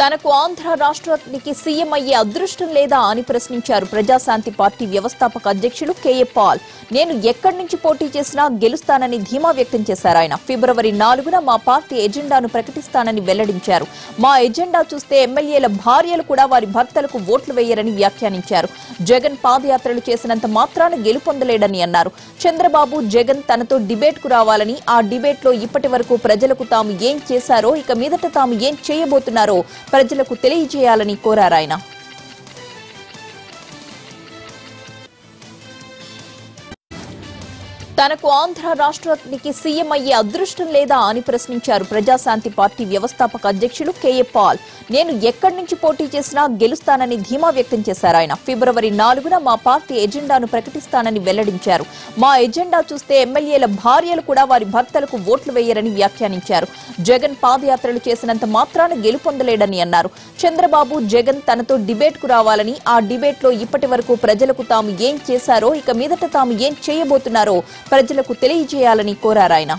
తనకు ఆంధ్ర రాష్ట్రానికి సీఎం అయ్యే అదృష్టం లేదా అని ప్రశ్నించారు ప్రజాశాంతి పార్టీ వ్యవస్థాపక అధ్యక్షులు కేఏ పాల్. నేను ఎక్కడి నుంచి పోటీ చేసినా గెలుస్తానని ధీమా వ్యక్తం చేశారు ఆయన. ఫిబ్రవరి నాలుగున మా పార్టీ ఎజెండాను ప్రకటిస్తానని వెల్లడించారు. మా ఎజెండా చూస్తే ఎమ్మెల్యేల భార్యలు కూడా వారి భర్తలకు ఓట్లు వేయరని వ్యాఖ్యానించారు. జగన్ పాదయాత్రలు చేసినంత మాత్రాన గెలుపొందలేడని అన్నారు. చంద్రబాబు జగన్ తనతో డిబేట్కు రావాలని ఆ డిబేట్లో ఇప్పటి వరకు ప్రజలకు తాము ఏం చేశారో ఇక మీదట తాము ఏం చేయబోతున్నారో ప్రజలకు తెలియజేయాలని కోరారాయన. తనకు ఆంధ్ర రాష్ట్రానికి సీఎం అయ్యే అదృష్టం లేదా అని ప్రశ్నించారు ప్రజాశాంతి పార్టీ వ్యవస్థాపక అధ్యక్షులు కేఏ పాల్. నేను ఎక్కడి నుంచి పోటీ చేసినా గెలుస్తానని ధీమా వ్యక్తం చేశారు ఆయన. ఫిబ్రవరి నాలుగున మా పార్టీ ఎజెండాను ప్రకటిస్తానని వెల్లడించారు. మా ఎజెండా చూస్తే ఎమ్మెల్యేల భార్యలు కూడా వారి భర్తలకు ఓట్లు వేయరని వ్యాఖ్యానించారు. జగన్ పాదయాత్రలు చేసినంత మాత్రాన గెలుపొందలేడని అన్నారు. చంద్రబాబు జగన్ తనతో డిబేట్కు రావాలని ఆ డిబేట్లో ఇప్పటి వరకు ప్రజలకు తాము ఏం చేశారో ఇక మీదట తాము ఏం చేయబోతున్నారో ప్రజలకు తెలియజేయాలని కోరారు ఆయన